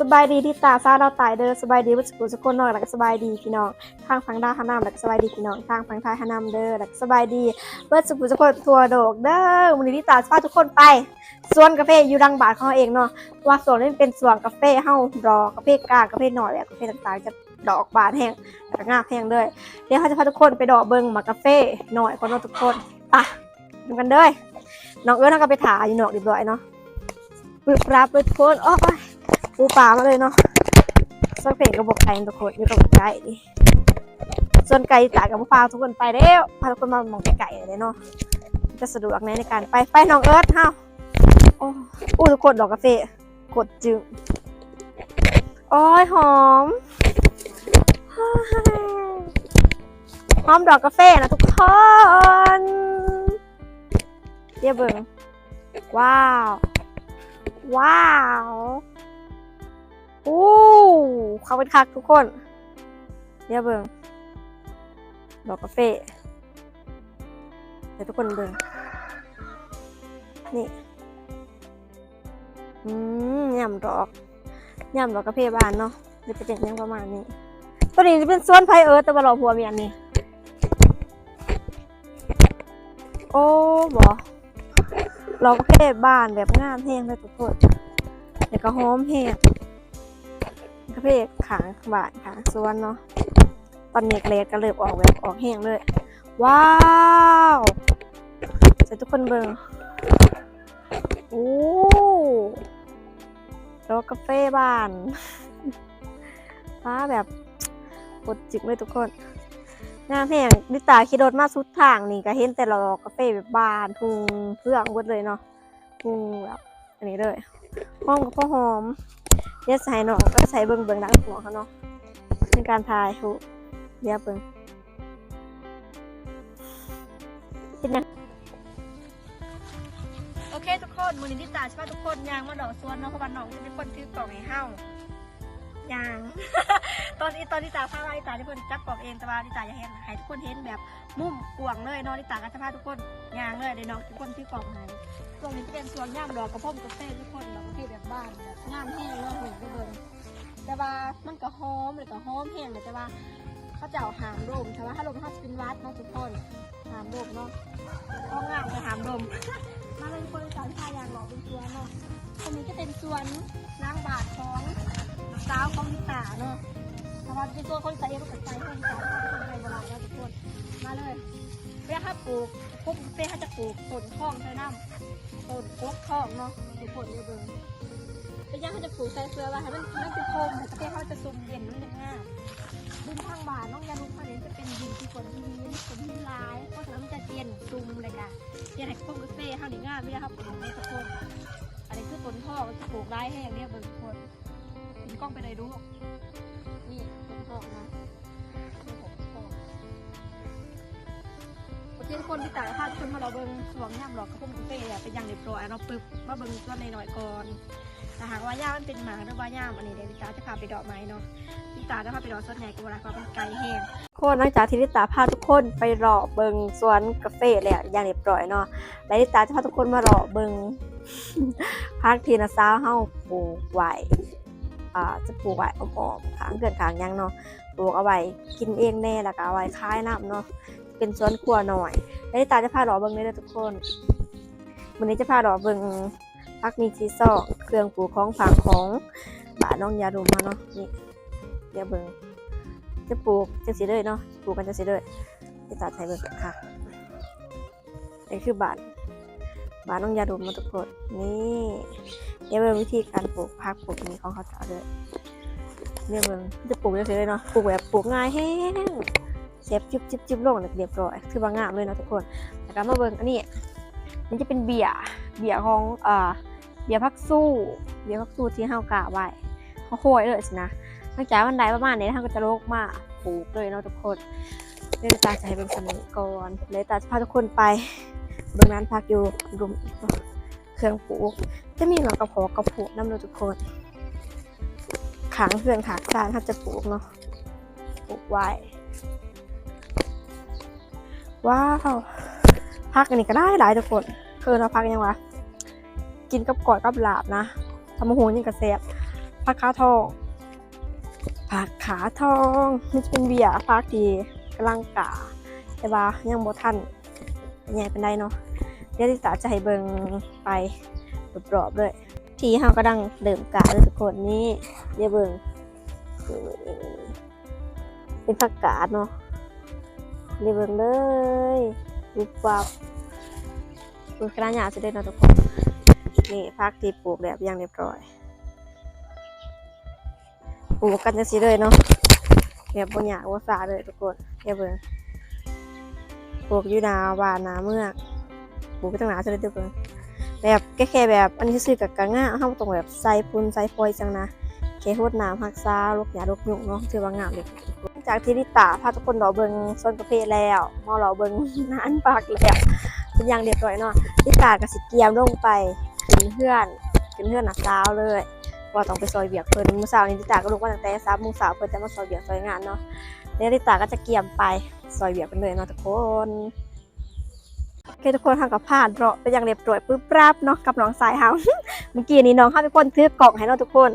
สบายดีที่ตาซาเราตายเด้อสบายดีวัสกุสกุลน้อยแล้วก็สบายดีพี่น้องทางฟังดาฮานามแล้วก็สบายดีพี่น้องทางฟังท้ายฮานามเด้อแล้วก็สบายดีเบิสกุลสกุลทัวโดกเด้อวันนี้ที่ตาพาทุกคนไปสวนกาแฟอยู่ดังบาทของเราเองเนาะว่าสวนนี้เป็นสวนกาแฟเฮารอกาแฟกลางกาแฟหน่อยแล้วกาแฟต่างๆจะดอกบานแห้งแล้วก็งาแห้งด้วยเดี๋ยวเขาจะพาทุกคนไปดอกเบิ้งหมากกาแฟหน่อยคนเนาะทุกคนไปดูกันเด้อน้องเอิร์ธน้องก็ไปถ่ายอยู่นอกเรีบร้อยเนาะปรับเลยทุกคนโอ้ย ปูปลามาเลยเนาะสักเพลงก็บอกไก่ทุกคนอยู่กับไก่ดิส่วนไก่ตากับพาทุกคนไปแล้วพาทุกคนมามองไก่เลยเนาะจะสะดวกในในการไปไปน้องเอิร์ธเฮาโอ้อู้ทุกคนดอกกาแฟกดจึงโอ้ยหอมหอมดอกกาแฟนะทุกคนเดี๋ยวเบิ่งว้าว ว้าว เขาเป็นคักทุกคน เดี๋ยวเบิงดอกกาแฟเดี๋ยวทุกคนเบิงนี่ อืมยำดอกย่ำดอกกาแฟบานเนาะเดี๋ยวจะเป็นอยังประมาณนี้ ตัวนี้จะเป็นส่วนไพเอิร์ธแต่ว่าเราพัวเมียนนี่ โอ้บอเราก็แค่บ้านแบบงามแห้งเลยทุกคนแต่ก็หอมแห้ง กาแฟขางบานขางสวนเนาะตอนนี้เกรดก็เริ่มออกแบบออกแห้งเลย ว้าวใส่ทุกคนเบิ่งโอ้ดอกกาแฟบานฟ้าแบบกดจิกเลยทุกคนงามแห้งดิตาขี่รถมาสุดทางนี่ก็เห็นแต่ดอกกาแฟแบบบานทุงเพื่องหมดเลยเนาะทุงแบบอันนี้เลยห้องก็พอหอม เดี๋ยใส่หนองก็ใส่เบิ่งเบิ่งดังหนองเขาเนาะในการทายทุเดี๋ยวเบิ่งเป็นยังโอเคทุกคนมือนี้ที่ตาใช่ป่ะทุกคนยางมาดอกสวนเนาะเพราะว่าน้องจะเป็นคนถือกล่องให้เฮายาง ตอนนี้ตอนที่ตาพามาที่ตาที่เพิ่นจับกล่องเองแต่ว่าที่ตาอยากเห็นให้ทุกคนเห็นแบบมุมกวางเลยเนาะที่ตาก็จะพาทุกคนยางเลยเดี๋ยวน้องทุกคนถือกล่องให้ตรงนี้จะเป็นสวนยามดอกกระพงกาแฟทุกคนดอกกาแฟแบ้านแบบงามแห้งเนาะเห็นก็เบิ่งแต่ว่ามันก็หอมเลยก็หอมแห้งเลยแต่ว่าเขาจะเอาหามลมแต่ว่าถ้าลมเขาจะเป็นวัดเนาะทุกคนหามลมเนาะก็งามเลยหามลมมาเป็นคนสอนทายอย่างหล่อเป็นสวเนาะตรงนี้จะเป็นสวนนางบาทของสาวของนิตาเนาะแต่ว่าเป็นตัวคนใส่ลูกกระต่คนสาวคนไทยโบราณเนาะทุกคนมาเลยเวลาเขาปลูกพวกเป้เขาจะปลูกต้นข้องใส่น้ำต้นกกข้องเนาะทุกคนเยอะเบิ่ง เป็นย่างเขาจะปลูกใส่เสื้อว่าให้มันมันจะคมแต่ประเทศเขาจะซุ่มเย็นมันจะง่ายดินทางบ้านน้องยาลุงเขาเนี่ยจะเป็นดินที่ฝนที่นี้ฝนที่ร้ายเพราะฉะนั้นมันจะเตียนซุ่มเลยค่ะเตียนให้พวกกาแฟเขาเนี่ยง่ายไม่ได้ครับปลูกในตะโกนอันนี้คือต้นท่อมันจะปลูกร้แห้งเนี่ยเบิ่งทุกคนเห็นกล้องไปเลยดูนี่ต้นท่อนะนี่ผมท่อโอเคทุกคนที่ต่างภาพทุกคนมาเราเบิ่งสวงย่ำหรอกกระพุ่มกาแฟเป็นอย่างเรียบร้อยเราปึ๊บมาเบิ่งต้นในหน่อยก่อน แต่หากว่าย่ามันเป็นหมาหรือว่าย่ามอันนี้เดี๋ยวลิตาจะพาไปดอกไม้เนาะลิตาจะพาไปดอกสดแหนกเวลาเขาเป็นไก่แห้งโคนหลังจากที่ลิตาพาทุกคนไปรอเบิงสวนกาแฟแล้วอย่างเรียบร้อยเนาะและลิตาจะพาทุกคนมารอเบิงพักทีนะซาวเฮาปลูกไว้อ่าจะปลูกไว้อ้อมๆขางเกินขางยังเนาะปลูกเอาไว้กินเองแน่แล้วก็เอาไว้ขายน้ำเนาะเป็นสวนครัวหน่อยและลิตาจะพารอเบิงเลยนะทุกคนวันนี้จะพารอเบิง พักมีชีซอกเครื่องปลูกของผังของบ้าน้องยาดมมาเนาะนี่เดี๋ยวเบิ่งจะปลูกจะสีเลยเนาะปลูกกันจะสีเลยจะตัดใช้เบิ่งค่ะนี่คือบ้านบ้านน้องยาดมมาทุกคนนี่เดี๋ยวเบิ่งวิธีการปลูกพักปลูกนี้ของเขาจะเลยเดี๋ยวเบิ่งจะปลูกจะสีเลยเนาะปลูกแบบปลูกง่ายแห้งเซฟจิบจิบจิบลงเรียบร้อยคือว่างามเลยเนาะทุกคนแล้วก็มาเบิ่งอันนี้มันจะเป็นเบียร์เบียร์ของเอ่อ เบียร์พักสู้เบียร์พักสู้ที่เฮากะไว้เขาโคยเลยสินะหลังจากวันใดประมาณนี้เฮานก็จะโลกมากปลูกเลยเนาะทุกคนเดี๋ยวตาจะให้เป็นสมุนก่อนเลยตาจะพาทุกคนไปเบื้องนั้นพักอยู่รุมเครื่องปลูกจะมีหลอกกระเพาะกระปุกน้ำเนาะทุกคนขางเพื่อนขางซานเขาจะปลูกเนาะปลูกไว้ว้าวพักอันนี้ก็ได้หลายทุกคนเออเราพักยังวะ กินกับกอดกับหลาบนะทำมะฮงนี่กระเซบผักขาทองผักขาทองนี่จะเป็นเบียร์ผักที่กำลังกาแต่ว่ายังบ่ทันใหญ่เป็นไดเนาะเดี๋ยวที่ตาจะให้เบิ่งไปรอบๆเลยทีเฮากำลังเริ่มกาเลยทุกคนนี่เดี๋ยวเบิ่งเป็นผักกาดเนาะเดี๋ยวเบิ่งเลยรูปวับดูขนาดใหญ่จะได้เนาะทุกคน นี่พักที่ปลูกแบบอย่างเรียบร้อย ปลูกกันจะสิเลยเนาะแบบบนหยาบนสาเลยทุกคนอย่าเบิ่งปลูกอยู่นาบานนาเมือปลูกไปตั้งหนาเลยทุกคนแบบแค่แบบอันนี้ซื้อกับกระง่าห้ามตรงแบบใส่ปุนใส่ฟอยจังนะแค่หดน้ำหักซาลกหยาลกยุงเนาะถือว่างามเลยจากที่ลิตาพาทุกคนรอเบิงส้นกาแฟแล้วมารอเบิงนานปากแล้วเป็นอย่างเรียบร้อยเนาะลิตากับสิเกียมลงไป ขึ้นเพื่อนขึ้นเพื่อนหนักเช้าเลยว่าต้องไปซอยเบียกเพิ่นมื้อเช้านี้ลิตาก็ลุกมาตั้งแต่สามโมงเช้าเพิ่นจะมาซอยเบียกซอยงานเนาะแล้วลิตาก็จะเกี่ยมไปซอยเบียกกันเลยเนาะทุกคนโอเคทุกคนทางกับผ่านเราะไปอย่างเรียบร้อยปึ๊บปราบเนาะกับน้องสายเฮาเมื่อกี้นี้น้องเฮาเป็นคนถือกล่องให้เนาะทุกคน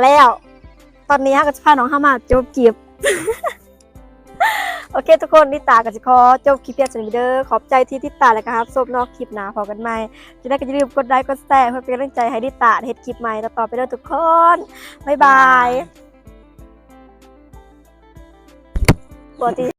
แล้ว ตอนนี้เฮาก็จะพาน้องเฮามาจบเกีบ โอเค ทุกคนนิตากับจิคอจบคลิปเพียงเท่านี้เดอร์ขอบใจที่ติดตามแล้วครับซบนอกคลิปหนาพอกันใหม่จะได้ก็อย่าลืมกดไลค์กดแชร์เพื่อเป็นกำลังใจให้ดิตาเฮ็ดคลิปใหม่ต่อไปเด้อทุกคนบ๊ายบายปกติ